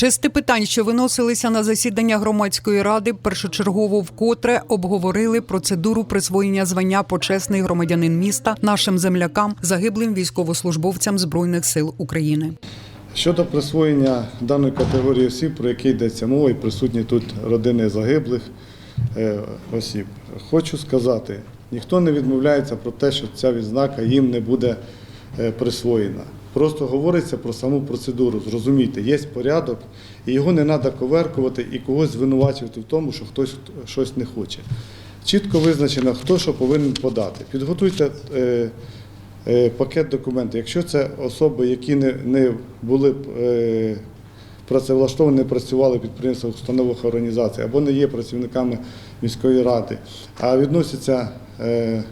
шести питань, що виносилися на засідання громадської ради, першочергово вкотре обговорили процедуру присвоєння звання почесний громадянин міста нашим землякам, загиблим військовослужбовцям збройних сил України. Щодо присвоєння даної категорії осіб, про які йдеться мова, і присутні тут родини загиблих е, осіб, хочу сказати, ніхто не відмовляється про те, що ця відзнака їм не буде е, присвоєна. Просто говориться про саму процедуру. Зрозумійте, є порядок, і його не треба коверкувати і когось звинувачувати в тому, що хтось щось не хоче. Чітко визначено, хто що повинен подати. Підготуйте е, е, пакет документів. Якщо це особи, які не, не були е, працевлаштовані, не працювали в підприємствах, установах організацій або не є працівниками міської ради, а відносяться е,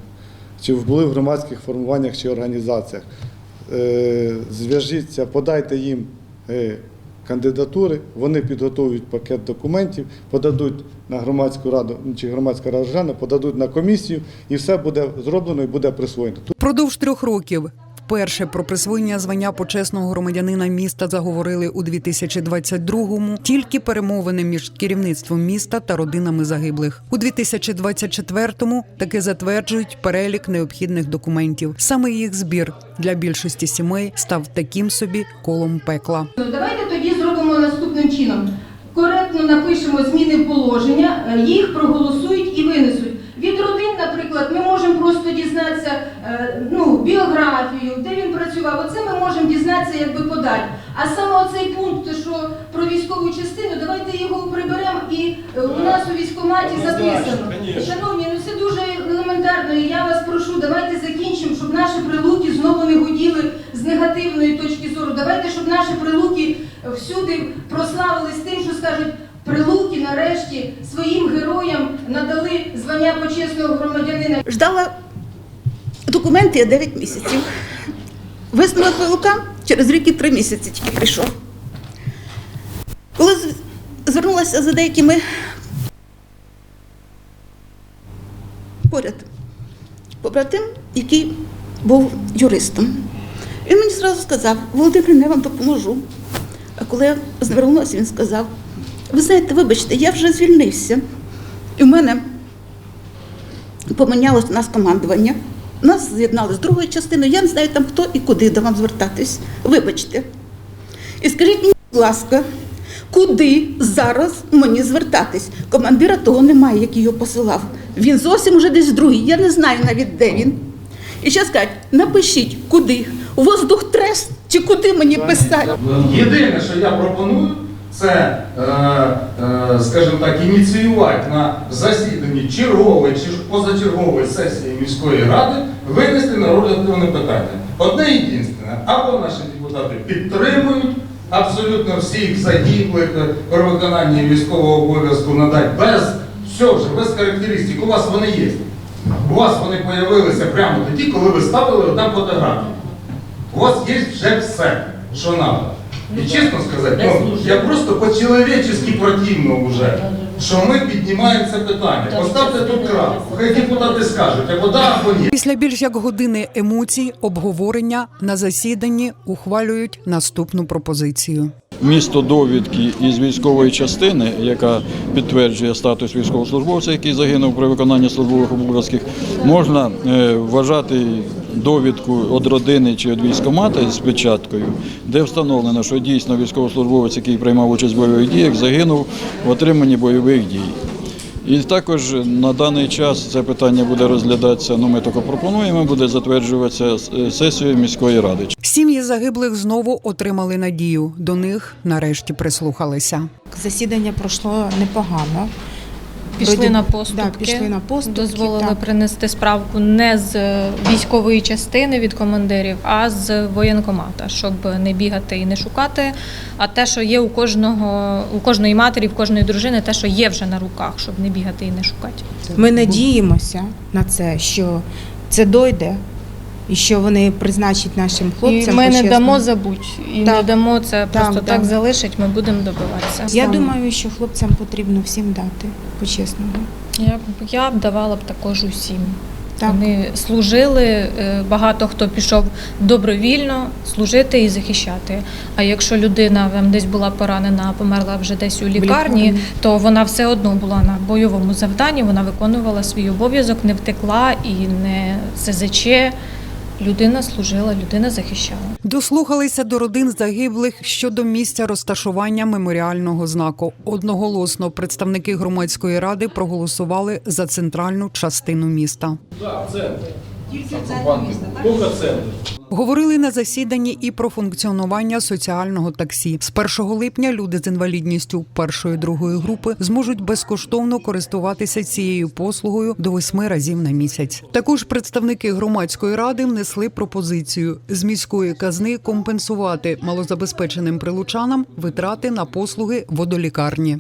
чи були в громадських формуваннях чи організаціях, зв'яжіться, подайте їм е, кандидатури, вони підготують пакет документів, подадуть на громадську раду чи громадська рада подадуть на комісію, і все буде зроблено і буде присвоєно. Продовж трьох років вперше про присвоєння звання почесного громадянина міста заговорили у 2022-му. Тільки перемовини між керівництвом міста та родинами загиблих. У 2024-му таки затверджують перелік необхідних документів. Саме їх збір для більшості сімей став таким собі колом пекла. Ну, Давайте тоді зробимо наступним чином. Коректно напишемо зміни положення, е, їх проголосують і винесуть. Від родин, наприклад, ми можемо просто дізнатися е, ну, біографію, де він працював. Оце ми можемо дізнатися, якби подати. А саме оцей пункт, що про військову частину, давайте його приберемо і е, у нас у військкоматі записано. Шановні, ну це дуже елементарно. І я вас прошу, давайте закінчимо, щоб наші прилуки знову не гуділи з негативної точки зору. Давайте, щоб наші прилуки всюди прославились тим, що скажуть. Прилуки нарешті своїм героям надали звання почесного громадянина. Ждала документи я 9 місяців. Висновок Пилука через рік і 3 місяці тільки прийшов. Коли звернулася за деякими поряд, побратим, який був юристом. Він мені зразу сказав, Володимир, я вам допоможу. А коли я звернулася, він сказав, ви знаєте, вибачте, я вже звільнився. І в мене помінялось у нас командування. Нас з'єднали з другою частиною. Я не знаю там хто і куди до вам звертатись. Вибачте. І скажіть мені, будь ласка, куди зараз мені звертатись? Командира того немає, який його посилав. Він зовсім уже десь другий. Я не знаю навіть де він. І ще скажуть, напишіть, куди? Воздух трес чи куди мені писати? Єдине, що я пропоную, це, е, е, скажімо так, ініціювати на засіданні чергової чи позачергової сесії міської ради винести на розгляд питання. Одне єдине, або наші депутати підтримують абсолютно всіх загиблих е, при виконанні військового обов'язку надати без все вже, без характеристик. У вас вони є. У вас вони з'явилися прямо тоді, коли ви ставили там фотографії. У вас є вже все, що треба. І чесно сказати, ну, я просто по-чоловічески противно вже, що ми піднімаємо це питання. Поставте тут крапку, хай депутати скажуть, або да, або ні. Після більш як години емоцій, обговорення на засіданні ухвалюють наступну пропозицію. місто довідки із військової частини, яка підтверджує статус військовослужбовця, який загинув при виконанні службових обов'язків, можна е, вважати довідку від родини чи від військомата з печаткою, де встановлено, що дійсно військовослужбовець, який приймав участь в бойових діях, загинув в отриманні бойових дій. І також на даний час це питання буде розглядатися. Ну ми тільки пропонуємо, буде затверджуватися сесією міської ради. Сім'ї загиблих знову отримали надію. До них нарешті прислухалися. Засідання пройшло непогано. Пішли Вроді- на поступки, Да, пішли на поступки. дозволили так. принести справку не з е, військової частини від командирів, а з воєнкомата, щоб не бігати і не шукати. А те, що є у кожного, у кожної матері, в кожної дружини, те, що є вже на руках, щоб не бігати і не шукати. Ми надіємося на це, що це дойде і що вони призначать нашим І хлопцям. ми не дамо забудь, і не дамо це Так, просто так да. залишить. Ми будемо добиватися. Я думаю, що хлопцям потрібно всім дати по-чесному. Я б я б давала б також усім. Так. Вони служили, е, багато хто пішов добровільно служити і захищати. А якщо людина там десь була поранена, померла вже десь у лікарні. то вона все одно була на бойовому завданні, вона виконувала свій обов'язок, не втекла і не СЗЧ. Людина служила, людина захищала. Дослухалися до родин загиблих щодо місця розташування меморіального знаку. Одноголосно представники громадської ради проголосували за центральну частину міста. Говорили на засіданні і про функціонування соціального таксі. З 1 липня люди з інвалідністю першої другої групи зможуть безкоштовно користуватися цією послугою до восьми разів на місяць. Також представники громадської ради внесли пропозицію з міської казни компенсувати малозабезпеченим прилучанам витрати на послуги водолікарні.